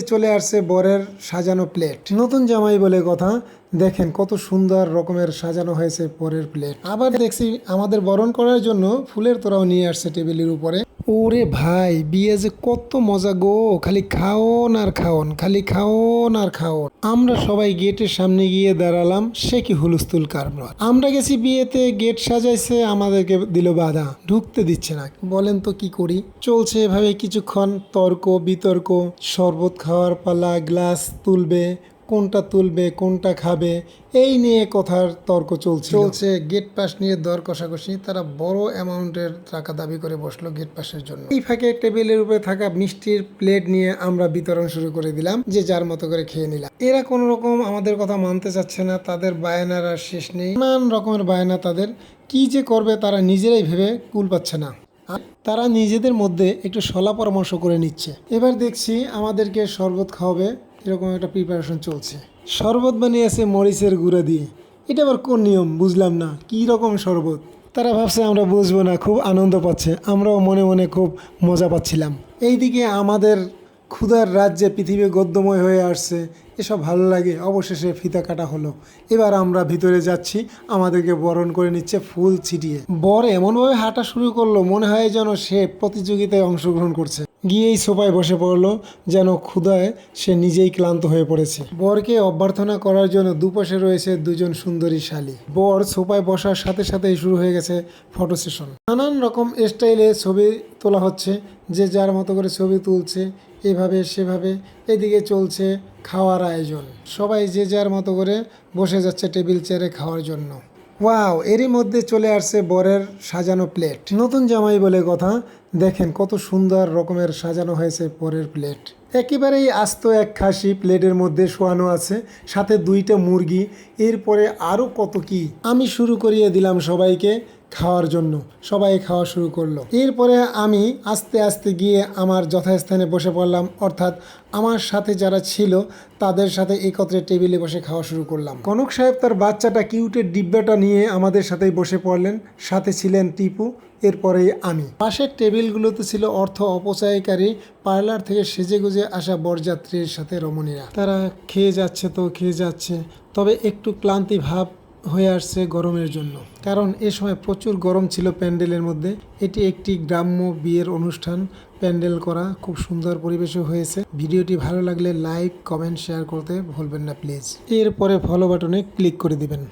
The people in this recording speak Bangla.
চলে আসছে বরের সাজানো প্লেট নতুন জামাই বলে কথা, দেখেন কত সুন্দর রকমের সাজানো হয়েছে পরের প্লেট আবার দেখছি আমাদের বরণ করার জন্য ফুলের তোরাও নিয়ে আসছে টেবিলের উপরে। ওরে ভাই, বিয়ে যে কত মজা গো। খালি খাওন আর খাওন, খালি খাওন আর খাওন। আমরা সবাই গেটের সামনে গিয়ে দাঁড়ালাম, সে কি হুলস্থুল কারবার। আমরা গেছি বিয়েতে, গেট সাজাইছে, আমাদেরকে দিল বাধা, ঢুকতে দিচ্ছে না। বলেন তো কি করি? চলছে এভাবে কিছুক্ষণ, তর্ক, বিতর্ক, শরবত খাওয়ার পালা, গ্লাস তুলবে কোনটা তুলবে, কোনটা খাবে, এই নিয়ে কথার তর্ক চলছে চলছে গেট পাস নিয়ে দর কষাকষি, তারা বড় অ্যামাউন্টের টাকা দাবি করে বসল গেট পাসের জন্য। এই ফাঁকে টেবিলের উপরে থাকা মিষ্টির প্লেট নিয়ে আমরা বিতরণ শুরু করে দিলাম, যে যার মতো করে খেয়ে নিলাম। এরা কোনো রকম আমাদের কথা মানতে চাচ্ছে না, তাদের বায়নার আর শেষ নেই। নানান রকমের বায়না তাদের, কি যে করবে তারা নিজেরাই ভেবে কুল পাচ্ছে না। তারা নিজেদের মধ্যে একটু সলা পরামর্শ করে নিচ্ছে। এবার দেখছি আমাদেরকে শরবত খাওয়াবে এরকম একটা প্রিপারেশন চলছে। শরবত বানিয়েছে মরিচের গুঁড়া দিয়ে। এটা আবার কোন নিয়ম? বুঝলাম না। কী রকম শরবত? তারা ভাবছে আমরা বুঝব না, খুব আনন্দ পাচ্ছে। আমরাও মনে মনে খুব মজা পাচ্ছিলাম। এইদিকে আমাদের ক্ষুধার রাজ্যে পৃথিবী গদ্যময় হয়ে আসছে। এসব ভালো লাগে। অবশেষে ফিতা কাটা হলো। এবার আমরা ভিতরে যাচ্ছি। আমাদেরকে বরণ করে নিচ্ছে ফুল ছিটিয়ে। বর এমনভাবে হাঁটা শুরু করল, মনে হয় যেন সে প্রতিযোগিতায় অংশগ্রহণ করছে। গিয়েই সোফায় বসে পড়ল, যেন ক্ষুধায় সে নিজেই ক্লান্ত হয়ে পড়েছে। বরকে অভ্যর্থনা করার জন্য দুপাশে রয়েছে দুজন সুন্দরী শালী। বর সোফায় বসার সাথে সাথেই শুরু হয়ে গেছে ফটো সেশন। নানান রকম স্টাইলে ছবি তোলা হচ্ছে, যে যার মতো করে ছবি তুলছে, এভাবে, সেভাবে, এদিকে চলছে খাওয়ার আয়োজন। সবাই যে যার মতো করে বসে যাচ্ছে টেবিল, চেয়ারে খাওয়ার জন্য। ওয়াও এরই মধ্যে চলে আসছে বরের সাজানো প্লেট নতুন জামাই বলে কথা। দেখেন কত সুন্দর রকমের সাজানো হয়েছে পরের প্লেট একেবারেই আস্ত এক খাসি প্লেটের মধ্যে শোয়ানো আছে, সাথে দুইটা মুরগি। এরপরে আরও কত কি। আমি শুরু করিয়ে দিলাম সবাইকে। খাওয়ার জন্য সবাই খাওয়া শুরু করল। এরপরে আমি আস্তে আস্তে গিয়ে আমার যথাস্থানে বসে পড়লাম, অর্থাৎ আমার সাথে যারা ছিল তাদের সাথে একত্রে টেবিলে বসে খাওয়া শুরু করলাম। কনক সাহেব তার বাচ্চাটা কিউটের ডিব্বাটা নিয়ে আমাদের সাথেই বসে পড়লেন, সাথে ছিলেন টিপু, এরপরেই আমি। পাশের টেবিলগুলোতে ছিল অর্থ অপচয়কারী, পার্লার থেকে সেজে গুজে আসা বরযাত্রীর সাথে রমণীরা। তারা খেয়ে যাচ্ছে তো খেয়ে যাচ্ছে, তবে একটু ক্লান্তি ভাব হয়ে আসছে গরমের জন্য। কারণ এ সময় প্রচুর গরম ছিল প্যান্ডেলের মধ্যে। এটি একটি গ্রাম্য বিয়ের অনুষ্ঠান। প্যান্ডেল করা খুব সুন্দর পরিবেশে হয়েছে। ভিডিওটি ভালো লাগলে লাইক, কমেন্ট, শেয়ার করতে ভুলবেন না, প্লিজ। এরপরে ফলো বাটনে ক্লিক করে দিবেন।